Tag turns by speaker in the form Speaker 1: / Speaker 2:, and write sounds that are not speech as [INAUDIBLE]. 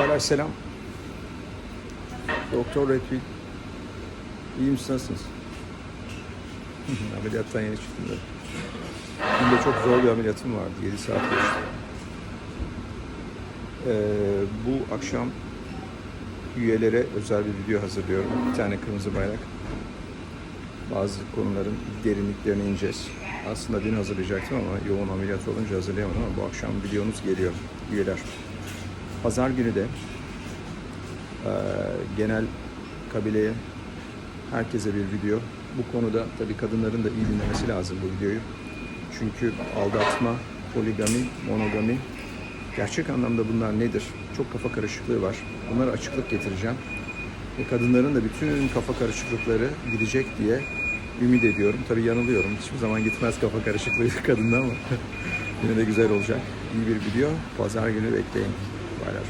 Speaker 1: Baylar selam. Doktor Redfield. İyi misiniz? Nasılsınız? [LAUGHS] Ameliyattan yeni çıktım da. Dün de çok zor bir ameliyatım vardı. 7 saat geçti. Ee, bu akşam üyelere özel bir video hazırlıyorum. Bir tane kırmızı bayrak. Bazı konuların derinliklerine ineceğiz. Aslında dün hazırlayacaktım ama yoğun ameliyat olunca hazırlayamadım ama bu akşam videonuz geliyor üyeler. Pazar günü de eee, genel kabileye herkese bir video. Bu konuda tabii kadınların da iyi dinlemesi lazım bu videoyu. Çünkü aldatma, poligami, monogami gerçek anlamda bunlar nedir? Çok kafa karışıklığı var. Bunlara açıklık getireceğim. Ve kadınların da bütün kafa karışıklıkları gidecek diye ümit ediyorum. Tabii yanılıyorum. Hiçbir zaman gitmez kafa karışıklığı [LAUGHS] kadında ama [LAUGHS] yine de güzel olacak. İyi bir video. Pazar günü bekleyin. Bye, guys.